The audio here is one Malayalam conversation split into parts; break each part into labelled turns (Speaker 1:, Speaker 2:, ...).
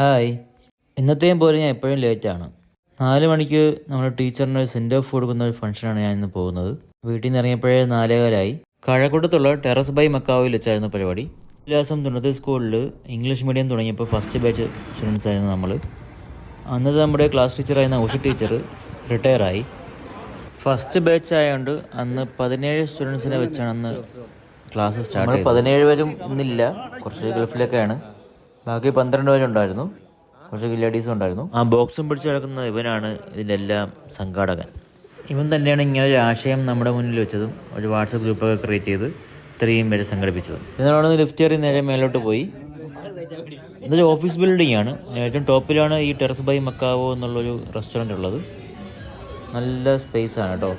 Speaker 1: ഹായ്. ഇന്നത്തെയും പോലെ ഞാൻ എപ്പോഴും ലേറ്റാണ്. നാല് മണിക്ക് നമ്മുടെ ടീച്ചറിന് സെൻഡ് ഓഫ് കൊടുക്കുന്ന ഒരു ഫംഗ്ഷനാണ് ഞാൻ ഇന്ന് പോകുന്നത്. വീട്ടിൽ നിന്ന് ഇറങ്ങിയപ്പോഴേ നാലേകാലായി. കഴക്കൂട്ടത്തുള്ള ടെറസ് ബൈ മക്കാവിൽ വെച്ചായിരുന്നു പരിപാടി. ദിവസം തുണത്തെ സ്കൂളിൽ ഇംഗ്ലീഷ് മീഡിയം തുടങ്ങിയപ്പോൾ ഫസ്റ്റ് ബാച്ച് സ്റ്റുഡൻസ് ആയിരുന്നു നമ്മൾ അന്നത്തെ നമ്മുടെ ക്ലാസ് ടീച്ചറായിരുന്ന ഉഷ ടീച്ചർ റിട്ടയറായി. ഫസ്റ്റ് ബാച്ച് ആയതുകൊണ്ട് അന്ന് പതിനേഴ് സ്റ്റുഡൻസിനെ വെച്ചാണ് അന്ന് ക്ലാസ് സ്റ്റാർട്ട് പതിനേഴ് പേരും ഇന്നില്ല. കുറച്ച് ഗൾഫിലൊക്കെയാണ്. ബാക്കി പന്ത്രണ്ട് പേരുണ്ടായിരുന്നു കുറച്ച് ലേഡീസും ഉണ്ടായിരുന്നു. ആ ബോക്സും പിടിച്ച് കിടക്കുന്ന ഇവനാണ് ഇതിന്റെ എല്ലാം സംഘാടകൻ. ഇവൻ തന്നെയാണ് ഇങ്ങനെ ഒരു ആശയം നമ്മുടെ മുന്നിൽ വെച്ചതും ഒരു വാട്സപ്പ് ഗ്രൂപ്പൊക്കെ ക്രിയേറ്റ് ചെയ്ത് ഇത്രയും പേര് സംഘടിപ്പിച്ചതും. ഇതിനോടൊന്ന് ലിഫ്റ്റ് കയറി നേരെ മേലോട്ട് പോയി. ഇതൊരു ഓഫീസ് ബിൽഡിംഗ് ആണ്. ഏറ്റവും ടോപ്പിലാണ് ഈ ടെറസ് ബൈ മക്കാവോ എന്നുള്ളൊരു റെസ്റ്റോറന്റ് ഉള്ളത്. നല്ല സ്പേസ് ആണ് കേട്ടോ.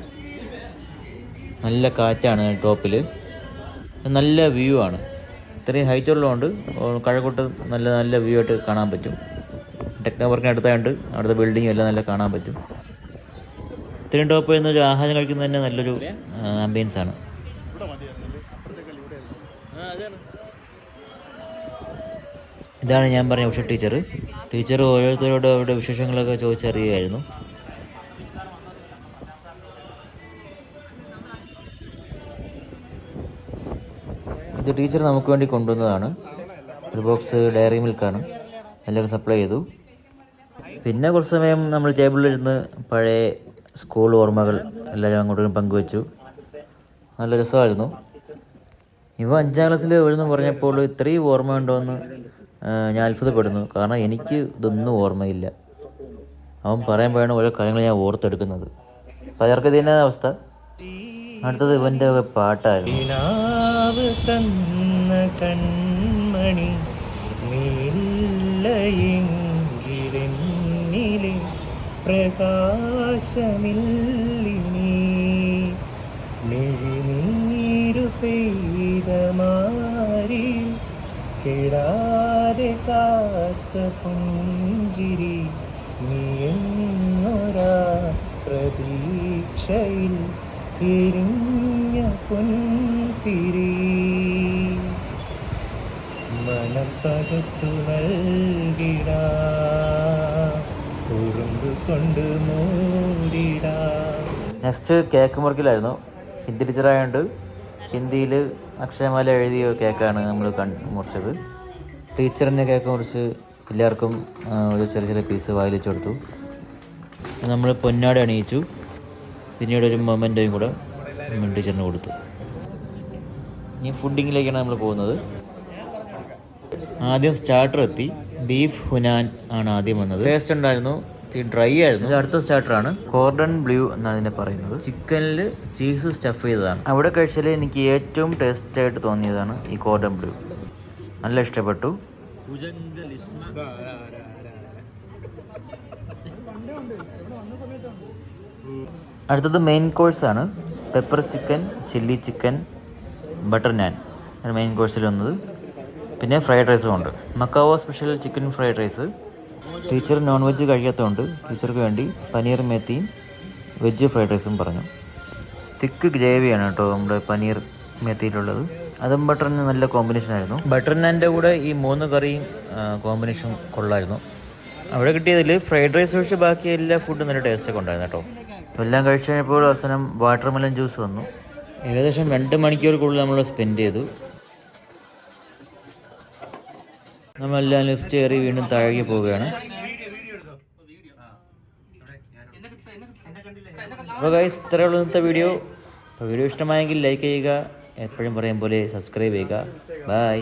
Speaker 1: നല്ല കാറ്റാണ് ടോപ്പിൽ നല്ല വ്യൂ ആണ്. ഇത്രയും ഹൈറ്റ് ഉള്ളതുകൊണ്ട് കഴക്കൂട്ട് നല്ല നല്ല വ്യൂ ആയിട്ട് കാണാൻ പറ്റും. ടെക്നോ പാർക്കിന് അടുത്തായതുകൊണ്ട് അവിടുത്തെ ബിൽഡിങ്ങും എല്ലാം നല്ല കാണാൻ പറ്റും. ഇത്രയും ടോപ്പ് ചെയ്യുന്ന ഒരു ആഹാരം കഴിക്കുന്നത് തന്നെ നല്ലൊരു ആംബിയൻസ് ആണ്. ഇതാണ് ഞാൻ പറഞ്ഞ ഉഷ ടീച്ചർ ടീച്ചർ ഓരോരുത്തരോട് അവരുടെ വിശേഷങ്ങളൊക്കെ ചോദിച്ചറിയുകയായിരുന്നു. ഇത് ടീച്ചർ നമുക്ക് വേണ്ടി കൊണ്ടുവന്നതാണ്. ഒരു ബോക്സ് ഡയറി മിൽക്കാണ് എല്ലാം സപ്ലൈ ചെയ്തു. പിന്നെ കുറച്ച് സമയം നമ്മൾ ടേബിളിലിരുന്ന് പഴയ സ്കൂൾ ഓർമ്മകൾ എല്ലാവരും അങ്ങോട്ടും പങ്കുവച്ചു. നല്ല രസമായിരുന്നു. ഇവ അഞ്ചാം ക്ലാസ്സിൽ എഴുതുന്നു പറഞ്ഞപ്പോൾ ഇത്രയും ഓർമ്മ ഉണ്ടോയെന്ന് ഞാൻ അത്ഭുതപ്പെടുന്നു. കാരണം എനിക്ക് ഇതൊന്നും ഓർമ്മയില്ല. അവൻ പറയാൻ പറയുമ്പോഴാണ് ഓരോ കാര്യങ്ങൾ ഞാൻ ഓർത്തെടുക്കുന്നത്. പലർക്കും ഇതിന്റെ അവസ്ഥ. അടുത്തത് ഇവന്റെ പാട്ടായിരുന്നു.
Speaker 2: നിലാവ് തന്ന കൺമണി നീലയെങ്കിലെന്നിലെ പ്രകാശമില്ലിനി. മിഴിനീരു പെയ്തമാരി കിടാതെ കാത്ത പുഞ്ചിരി നീയെന്നൊരാ പ്രതീക്ഷയിൽ തിരിഞ്ഞ പൊൻതിരി. മനപ്പകച്ചു നൽകിടാ കുറുമ്പ് കൊണ്ട് മൂടിടാ.
Speaker 1: നെക്സ്റ്റ് കേക്ക് മുറിക്കലായിരുന്നു. ഹിന്ദി ടീച്ചറായതുകൊണ്ട് ഹിന്ദിയിൽ അക്ഷരമാല എഴുതിയ കേക്കാണ് നമ്മൾ മുറിച്ചത്. ടീച്ചറിന്റെ കേക്ക് മുറിച്ച് എല്ലാവർക്കും ഒരു ചെറിയ ചെറിയ പീസ് വായിലിച്ച് കൊടുത്തു. നമ്മൾ പൊന്നാട അണിയിച്ചു. പിന്നീട് ഒരു മൊമെന്റോയും കൂടെ ടീച്ചറിന് കൊടുത്തു. ഇനി ഫുഡിങ്ങിലേക്കാണ് നമ്മൾ പോകുന്നത്. ആദ്യം സ്റ്റാർട്ടർ എത്തി. ബീഫ് ഹുനാൻ ആണ് ആദ്യം വന്നത്. ടേസ്റ്റ് ഉണ്ടായിരുന്നു. ഡ്രൈ ആയിരുന്നു. അടുത്ത സ്റ്റാർട്ടർ ആണ്. കോർഡൺ ബ്ലൂ എന്നാണ് ഇതിനെ പറയുന്നത്. ചിക്കനിൽ ചീസ് സ്റ്റഫ് ചെയ്തതാണ്. അവിടെ കഴിച്ചാൽ എനിക്ക് ഏറ്റവും ടേസ്റ്റ് ആയിട്ട് തോന്നിയതാണ് ഈ കോർഡൺ ബ്ലൂ നല്ല ഇഷ്ടപ്പെട്ടു. അടുത്തത് മെയിൻ കോഴ്സ് ആണ്. Pepper chicken chilli chicken butter naan main കോഴ്സിൽ വന്നത്. പിന്നെ ഫ്രൈഡ് റൈസും ഉണ്ട്. Macao special chicken fried rice teacher non veg കഴിയാത്തതുകൊണ്ട് ടീച്ചർക്ക് വേണ്ടി പനീർ മേത്തിയും വെജ് ഫ്രൈഡ് റൈസും പറഞ്ഞു. തിക്ക് ഗ്രേവിയാണ് കേട്ടോ നമ്മുടെ പനീർ മേത്തിയിലുള്ളത് അതും ബട്ടറിന് നല്ല കോമ്പിനേഷൻ ആയിരുന്നു. ബട്ടർ നാന്റെ കൂടെ ഈ മൂന്ന് കറിയും കോമ്പിനേഷൻ കൊള്ളായിരുന്നു. അവിടെ കിട്ടിയതിൽ ഫ്രൈഡ് റൈസ് ഒഴിച്ച് ബാക്കി എല്ലാ ഫുഡും നല്ല ടേസ്റ്റൊക്കെ ഉണ്ടായിരുന്നു കേട്ടോ. എല്ലാം കഴിച്ച് കഴിഞ്ഞപ്പോൾ അവസാനം വാട്ടർമെലൻ ജ്യൂസ് വന്നു. ഏകദേശം രണ്ട് മണിക്കൂർ കൂടുതൽ നമ്മൾ സ്പെൻഡ് ചെയ്തു. നമ്മളെല്ലാം ലിഫ്റ്റ് കയറി വീണ്ടും താഴേക്ക് പോവുകയാണ്. അപ്പോൾ ഗൈസ് ഇത്രയുള്ള ഇന്നത്തെ വീഡിയോ അപ്പോൾ വീഡിയോ ഇഷ്ടമായെങ്കിൽ ലൈക്ക് ചെയ്യുക. എപ്പോഴും പറയും പോലെ സബ്സ്ക്രൈബ് ചെയ്യുക. ബൈ